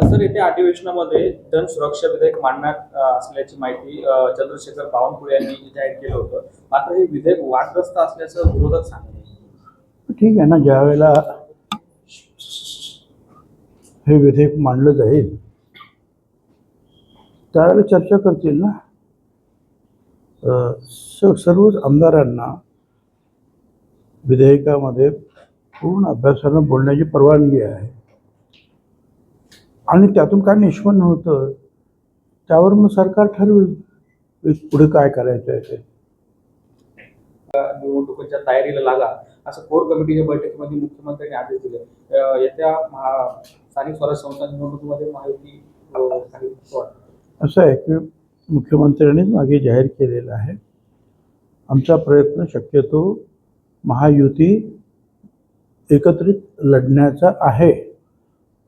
Sir येत्या अधिवेशनामध्ये जनसुरक्षा विधेयक मांडण्यात असल्याची माहिती चंद्रशेखर बावनकुळे यांनी जाहीर केलं होतं. मात्र हे विधेयक वादग्रस्त असल्याचं विरोधक सांगते ठीक आहे ना ज्या वेळेला हे विधेयक मांडलं जाईल त्यावेळेला चर्चा करतील ना. सर्वच आमदारांना विधेयकामध्ये पूर्ण अभ्यासानं बोलण्याची परवानगी आहे. आणि त्यातून काय निष्पन्न होतं? त्यावर मग सरकार ठरवेल. पुढे काय करायचं आहे ते? निवडणुकीच्या तयारीला लागा. असं कोर कमिटीच्या बैठकीमध्ये मुख्यमंत्र्यांनी आदेश दिले. येत्या महा- स्थानिक स्वराज्य संस्था निवडणुकीमध्ये वाटतं असं आहे की मुख्यमंत्र्यांनीच मागे जाहीर केलेलं आहे. आमचा प्रयत्न शक्यतो महायुती एकत्रित लढण्याचा आहे.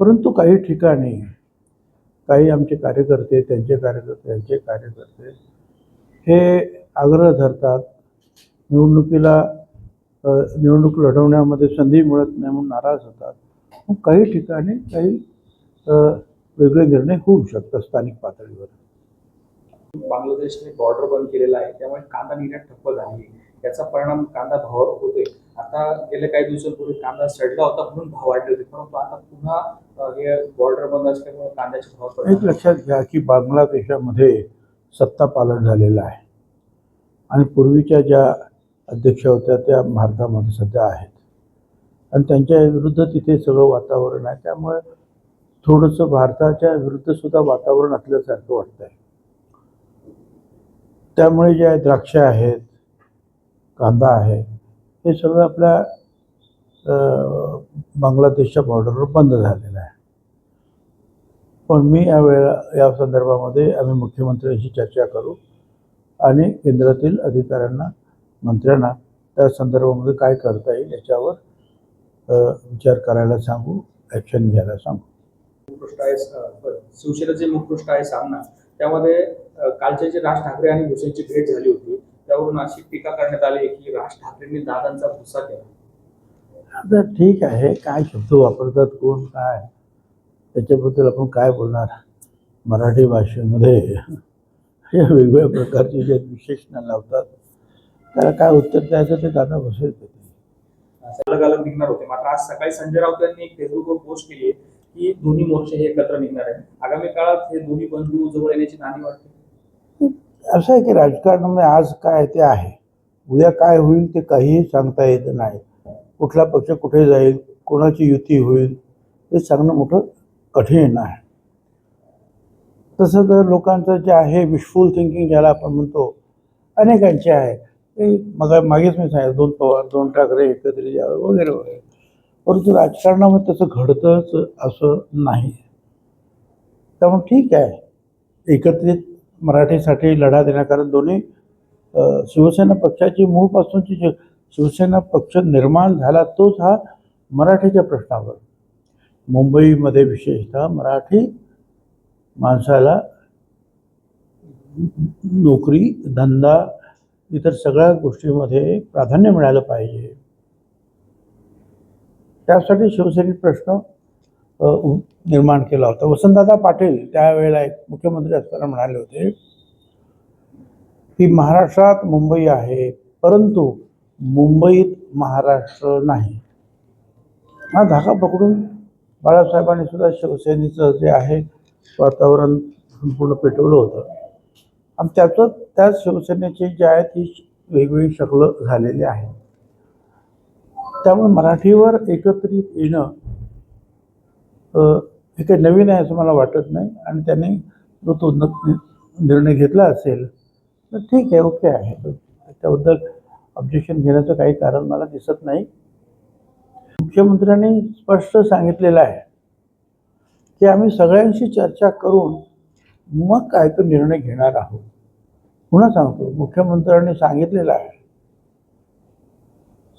परंतु काही ठिकाणी काही आमचे कार्यकर्ते त्यांचे कार्यकर्ते त्यांचे कार्यकर्ते हे आग्रह धरतात निवडणुकीला निवडणूक लढवण्यामध्ये संधी मिळत नाही म्हणून नाराज होतात. मग काही ठिकाणी काही वेगळे निर्णय होऊ शकतात स्थानिक पातळीवर. बांगलादेशने बॉर्डर बंद केलेला आहे त्यामुळे कांदा निर्यात ठप्प झाली. याचा परिणाम कांदा भावावर होतोय. आता गेल्या काही दिवसांपूर्वी कांदा सडला होता म्हणून भाव वाढले होते. परंतु आता पुन्हा हे बॉर्डर बंद असल्यामुळे कांद्याचे भाव एक लक्षात घ्या की बांगलादेशामध्ये सत्ता पालन झालेला आहे. आणि पूर्वीच्या ज्या अध्यक्षा होत्या त्या भारतामध्ये सध्या आहेत. आणि त्यांच्या विरुद्ध तिथे सगळं वातावरण आहे. त्यामुळे थोडंसं भारताच्या विरुद्ध सुद्धा वातावरण असल्यासारखं वाटतं आहे त्यामुळे जे द्राक्ष आहेत कांदा आहे हे सगळं आपल्या बांगलादेशच्या बॉर्डरवर बंद झालेलं आहे. पण मी यावेळेला या संदर्भामध्ये आम्ही मुख्यमंत्र्यांशी चर्चा करू आणि केंद्रातील अधिकाऱ्यांना मंत्र्यांना त्या संदर्भामध्ये काय करता येईल याच्यावर विचार करायला सांगू ॲक्शन घ्यायला सांगू. मुखपृष्ठ आहे शिवसेनेचे मुखपृष्ठ आहे सामना. त्यामध्ये कालचे जे राज ठाकरे आणि भुसेंची भेट झाली होती त्यावरून अशी टीका करण्यात आली की राज ठाकरेंनी दादांचा भुसा केला. आता ठीक आहे काय शब्द वापरतात कोण काय? त्याच्याबद्दल आपण काय बोलणार? मराठी भाषेमध्ये या वेगवेगळ्या प्रकारचे जे विशेषणं लावतात त्याला काय उत्तर द्यायचं ते दादा बसेल अलग अलग निघणार होते. मात्र आज सकाळी संजय राऊत यांनी एक फेसबुकवर पोस्ट केली आहे की दोन्ही मोर्चे हे एकत्र निघणार आहे आगामी काळात हे दोन्ही बंधू जवळ येण्याची नाणी वाटते असं आहे की राजकारणामध्ये आज काय ते आहे. उद्या काय होईल ते काहीही सांगता येत नाही. कुठला पक्ष कुठे जाईल कोणाची युती होईल हे सांगणं मोठं कठीण आहे. तसं तर लोकांचं जे आहे विशफुल थिंकिंग ज्याला आपण म्हणतो अनेकांचे आहे. ते मग मागेच मी सांगितलं दोन पवार दोन ठाकरे एकत्रित यावं वगैरे वगैरे. परंतु राजकारणामध्ये तसं घडतंच असं नाही. त्यामुळे ठीक आहे. एकत्रित मराठीसाठी लढा देण्याकारण दोन्ही शिवसेना पक्षाची मूळपासूनची जे शिवसेना पक्ष निर्माण झाला तोच हा मराठीच्या प्रश्नावर. मुंबईमध्ये विशेषतः मराठी माणसाला नोकरी धंदा इतर सगळ्या गोष्टीमध्ये प्राधान्य मिळालं पाहिजे. त्यासाठी शिवसेनेत प्रश्न निर्माण केला होता. वसंतदादा पाटील त्यावेळेला एक मुख्यमंत्री असताना म्हणाले होते की महाराष्ट्रात मुंबई आहे परंतु मुंबईत महाराष्ट्र नाही. हा धागा पकडून बाळासाहेबांनी सुद्धा शिवसेनेचं जे आहे वातावरण संपूर्ण पेटवलं होतं. आणि त्याचं त्याच शिवसेनेची जी आहे ती वेगवेगळी शकलं झालेली आहे त्यामुळे मराठीवर एकत्रित येणं हे काही नवीन आहे असं मला वाटत नाही आणि त्याने जो तो निर्णय घेतला असेल तर ठीक आहे ओके आहे. त्याबद्दल ऑब्जेक्शन घेण्याचं काही कारण मला दिसत नाही. मुख्यमंत्र्यांनी स्पष्ट सांगितलेलं आहे की आम्ही सगळ्यांशी चर्चा करून मग काय तो निर्णय घेणार आहोत. पुन्हा सांगतो मुख्यमंत्र्यांनी सांगितलेलं आहे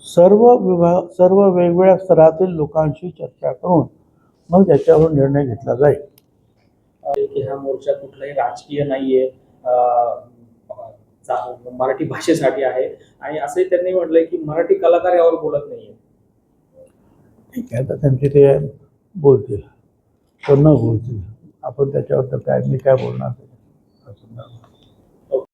सर्व विभाग सर्व वेगवेगळ्या स्तरातील लोकांशी चर्चा करून मग त्याच्यावर निर्णय घेतला जाईल. की हा मोर्चा कुठलाही राजकीय नाहीये मराठी भाषेसाठी आहे. आणि असंही त्यांनी म्हटलंय की मराठी कलाकार यावर बोलत नाहीये. ठीक आहे आता त्यांचे ते बोलतील. तो न बोलतील. आपण त्याच्याबद्दल काय मी काय बोलणार.